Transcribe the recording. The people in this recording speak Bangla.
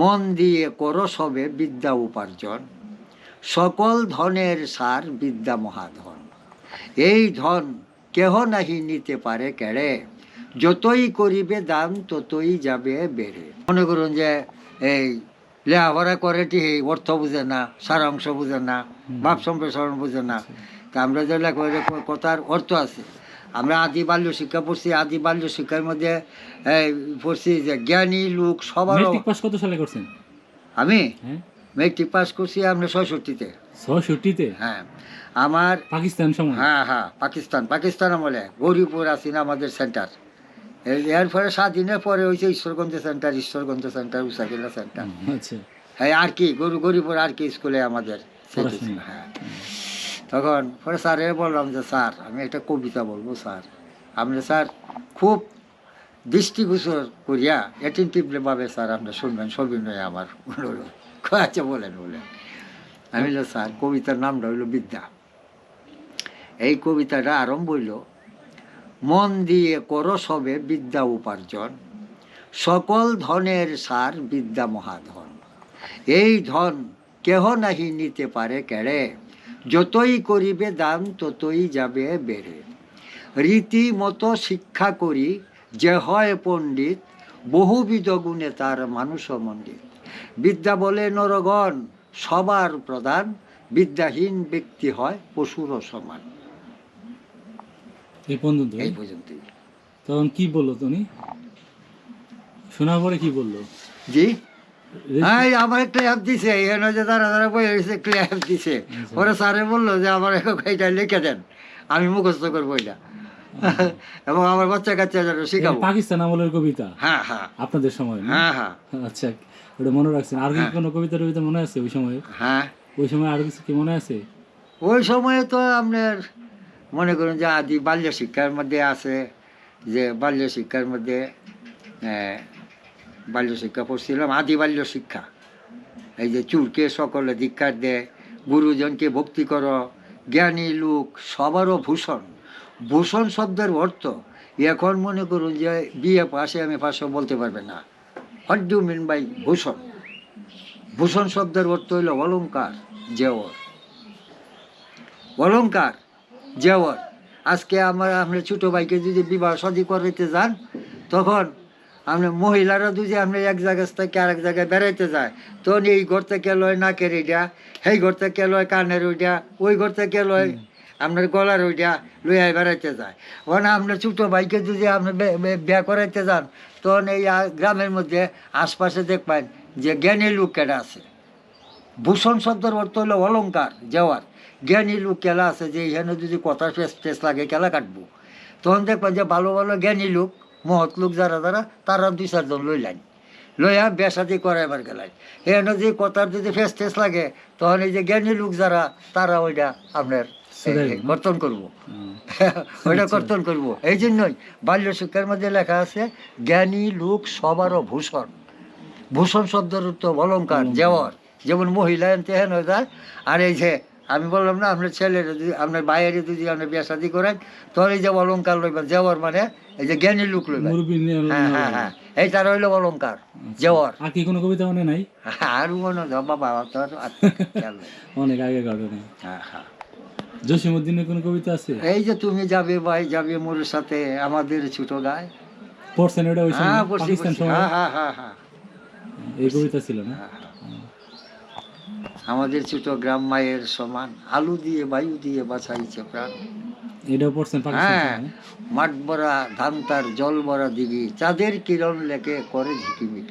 মন দিয়ে করো সবে বিদ্যা উপার্জন সকল ধনের সার বিদ্যা মহাধন। এই ধন কেহ নাহি নিতে পারে কেড়ে যতই করিবে দাম ততই যাবে বেড়ে। মনে করুন যে এই লেখাপড়া করে ঠিক অর্থ বুঝে না সারাংশ বুঝে না ভাব সম্প্রসারণ বুঝে না। তা আমরা যে কথার অর্থ আছে। আমরা আদি বাল্য শিক্ষা পড়ছি আদি বাল্য শিক্ষার মধ্যে পড়ছি যে জ্ঞানী লোক সবার পাস কত সালে করছেন? আমি? হ্যাঁ। মেট্রিক পাস করছি আমরা ছয়ষট্টিতে। ছষট্টিতে হ্যাঁ। আমার পাকিস্তান সময়? হ্যাঁ হ্যাঁ পাকিস্তান পাকিস্তান আমলে গৌরীপুর আছি না আমাদের সেন্টার। এর পরে স্বাধীনের পরে হয়েছে Ishwarganj center Ishwarganj center Ushakila center. আচ্ছা। হ্যাঁ আর কি গরু গৌরীপুর আর কি স্কুলে আমাদের। হ্যাঁ। তখন পরে স্যারে বললাম যে স্যার আমি একটা কবিতা বলব স্যার। আপনি স্যার খুব দৃষ্টিগোচর করিয়া অ্যাটেন্টিভলিভাবে স্যার আপনি শুনবেন সবিনয় আমার। অনুরোধ আচ্ছা বলেন বলেন। আমি বললাম, স্যার কবিতার নামটা হইল বিদ্যা। এই কবিতাটা আরম্ভ হইল মন দিয়ে করো সবে বিদ্যা উপার্জন সকল ধনের সার বিদ্যা মহাধন। এই ধন কেহ নাহি নিতে পারে কেড়ে? যতই করিবে দান ততই যাবে বেড়ে। রীতিমতো শিক্ষা করি যে হয় পণ্ডিত বহুবিধ গুণে তার মানুষ মণ্ডিত। বিদ্যা বলে নরগণ সবার প্রধান বিদ্যাহীন ব্যক্তি হয় পশুরও সমান। এই পর্যন্ত? এই পর্যন্তই। তখন কি বলল তুমি? শোনার পরে কি বলল? জি? হ্যাঁ এই আমার একটা অ্যাপ দিছে এখানে যে তারা তারা বই একটা অ্যাপ দিছে। ওরা স্যারে বলল যে আমার এটা লিখে দেন আমি মুখস্থ করব এটা। এবং আমার বাচ্চা কাচ্চা যেন শিখাবো। পাকিস্তান আমলের কবিতা? হ্যাঁ হ্যাঁ। আপনাদের সময় হ্যাঁ হ্যাঁ। আচ্ছা ওটা মনে রাখছেন। আর কি হ্যাঁ। কোনো কবিতা টবিতা মনে আছে ওই সময়? হ্যাঁ। ওই সময় আর কিছু কি মনে আছে? ওই সময়ে তো আপনার মনে করুন যে আদি বাল্য শিক্ষার মধ্যে আছে যে বাল্য শিক্ষার মধ্যে বাল্য শিক্ষা পড়ছিলাম, আদি বাল্য শিক্ষা। এই যে চুরকে সকলে দীক্ষার দেয় গুরুজনকে ভক্তি করো, জ্ঞানী লোক, সবারও ভূষণ। ভূষণ শব্দের অর্থ, এখন মনে করুন যে বিয়ে পাশে আমি পাশে বলতে পারবে না। What do mean by bhushan? ভূষণ শব্দের অর্থ হইল অলঙ্কার জেওর অলঙ্কার জেওয়ার। আজকে আমার আপনার ছোটো ভাইকে যদি বিবাহ শাদী করাইতে যান, তখন আমরা মহিলারা যদি আপনি এক জায়গা থেকে আরেক জায়গায় বেড়াইতে যায় তখন এই ঘর থেকে লয় নাকের ওইটা সেই ঘর থেকে লয় কানের ওইটা ওই ঘর থেকে লয় আপনার গলার ওইটা লইয়া বেড়াইতে যায় ওখানে আপনার ছোটো ভাইকে যদি আপনি বিয়া করাইতে যান তখন এই গ্রামের মধ্যে আশপাশে দেখবেন যে জ্ঞানী লোক কেটা আছে। ভূষণ শব্দের অর্থ হলো অলঙ্কার যাওয়ার জ্ঞানী লোক কেলা আছে যে এখানে যদি কথা ফেস ফেস লাগে কেলা কাটবো। তখন দেখবেন যে ভালো ভালো জ্ঞানী লোক মহৎ লোক যারা যারা তারা দুই চারজন লই লইলেন। লইয়া বেসাদি করাইবার গেলেন। এখানে যদি কথার যদি ফেস টেস লাগে তখন এই যে জ্ঞানী লোক যারা তারা ওইটা আপনার কর্তন করব। ওইটা কর্তন করব। এই জন্যই বাল্য শিক্ষার মধ্যে লেখা আছে জ্ঞানী লোক সবারও ভূষণ। ভূষণ শব্দের অর্থ অলঙ্কার জেওয়ার। যেমন মহিলা এনতে হেন হয়ে যায় আর এই যে আমি বললাম না আপনার ছেলের যদি আপনার বাইরে যদি আপনার বিয়া শাদি করেন এই যে অলঙ্কার লইবেন জেওয়ার মানে এই যে জ্ঞানী লোক লইবেন। হ্যাঁ হ্যাঁ হ্যাঁ এই তার হইল অলঙ্কার জেওয়ার। আর কি কোনো কবিতা মনে নাই? আর মনে হয় বাবা নেই। অনেক আগে ঘটনা। হ্যাঁ হ্যাঁ। জসিমুদ্দিনের কোনো কবিতা আছে? এই যে তুমি যাবে ভাই যাবে মোর সাথে আমাদের ছোট গায়ে। পড়ছেন ওটা ওই সময়? হ্যাঁ পাকিস্তান সময়? হ্যাঁ হ্যাঁ হ্যাঁ হ্যাঁ। এই কবিতা ছিল না? আমাদের ছোট গ্রাম মায়ের সমান আলু দিয়ে বায়ু দিয়ে বাঁচাইছে প্রাণ। হ্যাঁ মাঠ ভরা ধান তার জল ভরা দিবি চাঁদের কিরণ লেখে করে ঝিকিমিকি।